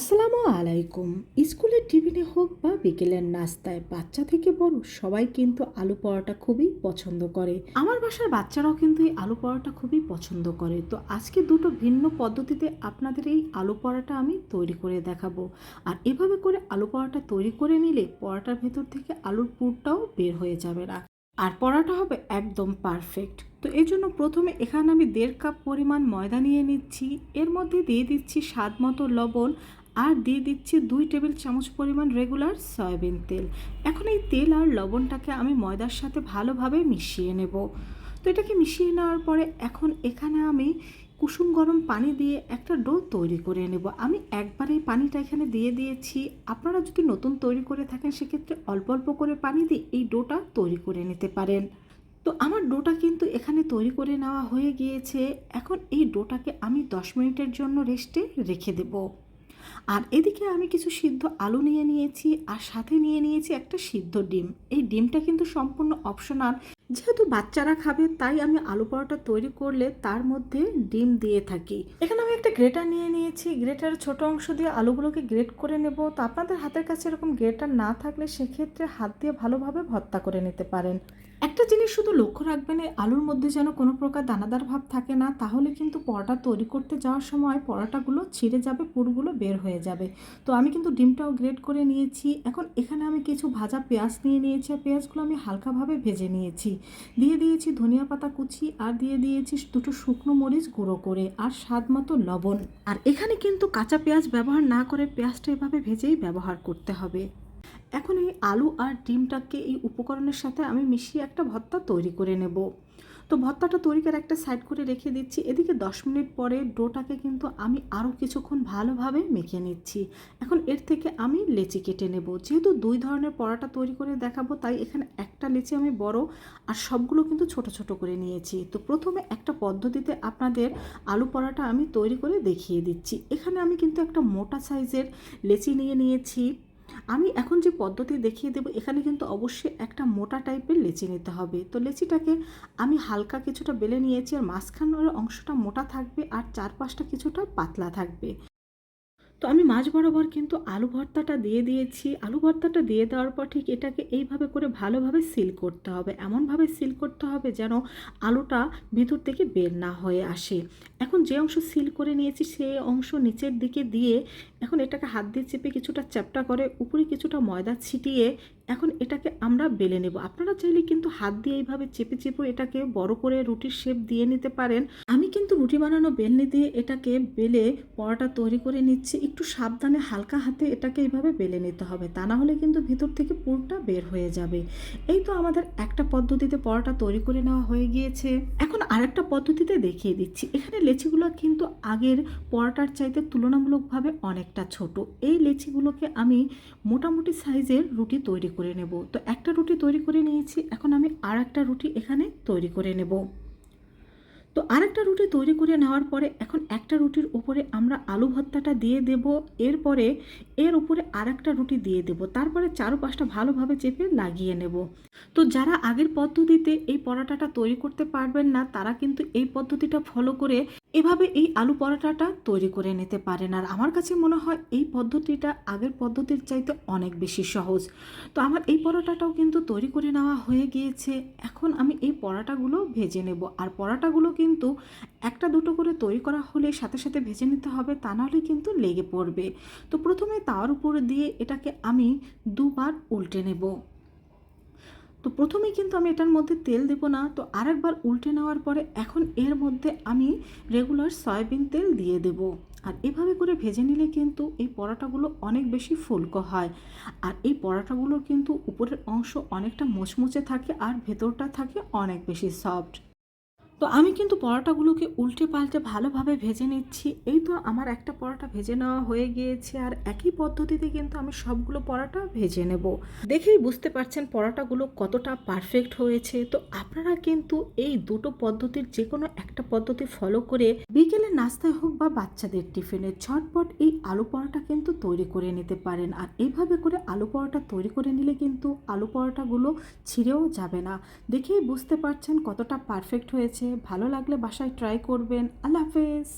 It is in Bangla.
আসসালামু আলাইকুম। স্কুলের টিফিনে হোক বা বিকেলের নাস্তায় বাচ্চা থেকে বড় সবাই কিন্তু আলু পরোটা খুবই পছন্দ করে। আমার বাসার বাচ্চারাও কিন্তু এই আলু পরোটা খুবই পছন্দ করে। তো আজকে দুটো ভিন্ন পদ্ধতিতে আপনাদের এই আলু পরোটা আমি তৈরি করে দেখাবো। আর এভাবে করে আলু পরোটা তৈরি করে নিলে পরোটার ভেতর থেকে আলুর পুরটাও বের হয়ে যাবে না। আর পরোটা হবে একদম পারফেক্ট তো এই জন্য প্রথমে এখানে আমি দেড় কাপ পরিমাণ ময়দা নিয়ে নিচ্ছি। এর মধ্যে দিয়ে দিচ্ছি স্বাদ মতো লবণ আর দিয়ে দিচ্ছি দুই টেবিল চামচ পরিমাণ রেগুলার সয়াবিন তেল। এখন এই তেল আর লবণটাকে আমি ময়দার সাথে ভালোভাবে মিশিয়ে নেব। তো এটাকে মিশিয়ে নেওয়ার পরে এখন এখানে আমি কুসুম গরম পানি দিয়ে একটা ডো তৈরি করে নেব। আমি একবারে পানিটা এখানে দিয়ে দিয়েছি। আপনারা যদি নতুন তৈরি করে থাকেন, সেক্ষেত্রে অল্প অল্প করে পানি দিয়ে এই ডোটা তৈরি করে নিতে পারেন। তো আমার ডোটা কিন্তু এখানে তৈরি করে নেওয়া হয়ে গিয়েছে। এখন এই ডোটাকে আমি দশ মিনিটের জন্য রেস্টে রেখে দেবো। আর এদিকে আমি কিছু সিদ্ধ আলু নিয়ে নিয়েছি আর সাথে নিয়ে নিয়েছি একটা সিদ্ধ ডিম। এই ডিমটা কিন্তু সম্পূর্ণ অপশনাল। যেহেতু বাচ্চারা খাবে, তাই আমি আলু পরোটা তৈরি করলে তার মধ্যে ডিম দিয়ে থাকি। এখানে আমি একটা গ্রেটার নিয়ে নিয়েছি। গ্রেটার ছোট অংশ দিয়ে আলুগুলোকে গ্রেট করে নেব। তো আপনাদের হাতের কাছে এরকম গ্রেটার না থাকলে সেক্ষেত্রে হাত দিয়ে ভালোভাবে ভর্তা করে নিতে পারেন। একটা জিনিস শুধু লক্ষ্য রাখবেন আলুর মধ্যে যেন কোনো প্রকার দানাদার ভাব থাকে না, তাহলে কিন্তু পরোটা তৈরি করতে যাওয়ার সময় পরোটাগুলো ছিঁড়ে যাবে, পুরগুলো বের হয়ে যাবে। তো আমি কিন্তু ডিমটাও গ্রেড করে নিয়েছি। এখন এখানে আমি কিছু ভাজা পেঁয়াজ নিয়ে নিয়েছি, আর পেঁয়াজগুলো আমি হালকাভাবে ভেজে নিয়েছি। দিয়ে দিয়েছি ধনিয়া পাতা কুচি, আর দিয়ে দিয়েছি দুটো শুকনো মরিচ গুঁড়ো করে, আর স্বাদ মতো লবণ। আর এখানে কিন্তু কাঁচা পেঁয়াজ ব্যবহার না করে পেঁয়াজটা এভাবে ভেজেই ব্যবহার করতে হবে। এখন এই আলু আর ডিমটাকে এই উপকরণের সাথে আমি মিশিয়ে একটা ভর্তা তৈরি করে নেব। তো ভর্তাটা তৈরি করে একটা সাইড করে রেখে দিচ্ছি। এদিকে দশ মিনিট পরে ডোটাকে কিন্তু আমি আরও কিছুক্ষণ ভালোভাবে মেখে নিচ্ছি। এখন এর থেকে আমি লেচি কেটে নেব। যেহেতু দুই ধরনের পরাটা তৈরি করে দেখাবো, তাই এখানে একটা লেচি আমি বড় আর সবগুলো কিন্তু ছোট ছোট করে নিয়েছি। তো প্রথমে একটা পদ্ধতিতে আপনাদের আলু পরাটা আমি তৈরি করে দেখিয়ে দিচ্ছি। এখানে আমি কিন্তু একটা মোটা সাইজের লেচি নিয়ে নিয়েছি। আমি এখন যে পদ্ধতি দেখিয়ে দেবো, এখানে কিন্তু অবশ্যই একটা মোটা টাইপের লেচি নিতে হবে। তো লেচিটাকে আমি হালকা কিছুটা বেলে নিয়েছি আর মাঝখানের অংশটা মোটা থাকবে আর চারপাশটা কিছুটা পাতলা থাকবে। তো আমি মাঝ বরাবর কিন্তু আলু ভর্তাটা দিয়ে দিয়েছি। আলু ভর্তাটা দিয়ে দেওয়ার পর ঠিক এটাকে এইভাবে করে ভালোভাবে সিল করতে হবে। এমনভাবে সিল করতে হবে যেন আলুটা ভিতর থেকে বের না হয়ে আসে। এখন যে অংশ সিল করে নিয়েছি সেই অংশ নিচের দিকে দিয়ে এখন এটাকে হাত দিয়ে চেপে কিছুটা চ্যাপটা করে, উপরে কিছুটা ময়দা ছিটিয়ে এখন এটাকে আমরা বেলে নেব। আপনারা চাইলে কিন্তু হাত দিয়ে এইভাবে চেপে চেপে এটাকে বড় করে রুটির শেপ দিয়ে নিতে পারেন। আমি কিন্তু রুটি বানানো বেলনি দিয়ে এটাকে বেলে পরোটা তৈরি করে নিচ্ছি। একটু সাবধানে হালকা হাতে এটাকে এইভাবে বেলে নিতে হবে, তা না হলে কিন্তু ভিতর থেকে পুরটা বের হয়ে যাবে। এই তো আমাদের একটা পদ্ধতিতে পরোটা তৈরি করে নেওয়া হয়ে গিয়েছে। এখন আরেকটা পদ্ধতিতে দেখিয়ে দিচ্ছি। এখানে লেচিগুলো কিন্তু আগের পরোটার চাইতে তুলনামূলকভাবে অনেকটা ছোট, এই লেচিগুলোকে আমি মোটামুটি সাইজের রুটি তৈরি করে নেব। তো একটা রুটি তৈরি করে নিয়েছি, এখন আমি আর একটা রুটি এখানে তৈরি করে নেব। তো আরেকটা রুটি তৈরি করে নেওয়ার পরে এখন একটা রুটির উপরে আমরা আলু ভর্তাটা দিয়ে দেব, এরপরে এর উপরে আরেকটা রুটি দিয়ে দেব। তারপরে চারোপাশটা ভালোভাবে চেপে লাগিয়ে নেব। তো যারা আগের পদ্ধতিতে এই পরোটাটা তৈরি করতে পারবেন না, তারা কিন্তু এই পদ্ধতিটা ফলো করে এভাবে এই আলু পরোটাটা তৈরি করে নিতে পারেন। আর আমার কাছে মনে হয় এই পদ্ধতিটা আগের পদ্ধতির চাইতে অনেক বেশি সহজ। তো আমার এই পরোটাটাও কিন্তু তৈরি করে নেওয়া হয়ে গিয়েছে। এখন আমি এই পরোটাগুলো ভেজে নেব। আর পরোটাগুলো কিন্তু একটা দুটো করে তৈরি করা হলে সাথে সাথে ভেজে নিতে হবে, তা নাহলে কিন্তু লেগে পড়বে। তো প্রথমে তার উপর দিয়ে এটাকে আমি দুবার উল্টে নেব। তো প্রথমেই কিন্তু আমি এটার মধ্যে তেল দেবো না, তো আরেকবার উল্টে নেওয়ার পরে এখন এর মধ্যে আমি রেগুলার সয়াবিন তেল দিয়ে দেব। আর এভাবে করে ভেজে নিলে কিন্তু এই পরোটাগুলো অনেক বেশি ফুলকো হয়। আর এই পরোটাগুলোর কিন্তু উপরের অংশ অনেকটা মোচমুচে থাকে আর ভেতরটা থাকে অনেক বেশি সফট তো আমি কিন্তু পরোটাগুলোকে উল্টে পাল্টে ভালোভাবে ভেজে নিচ্ছি। এই তো আমার একটা পরোটা ভেজে নেওয়া হয়ে গিয়েছে আর একই পদ্ধতিতে কিন্তু আমি সবগুলো পরোটা ভেজে নেব। দেখেই বুঝতে পারছেন পরোটাগুলো কতটা পারফেক্ট হয়েছে। তো আপনারা কিন্তু এই দুটো পদ্ধতির যে কোনো একটা পদ্ধতি ফলো করে বিকেলে নাস্তায় হোক বা বাচ্চাদের টিফিনে ঝটপট এই আলু পরোটা কিন্তু তৈরি করে নিতে পারেন। আর এইভাবে করে আলু পরোটা তৈরি করে নিলে কিন্তু আলু পরোটাগুলো ছিঁড়েও যাবে না। দেখেই বুঝতে পারছেন কতটা পারফেক্ট হয়েছে। ভালো লাগলে বাসায় ট্রাই করবেন। আল্লাহ হাফেজ।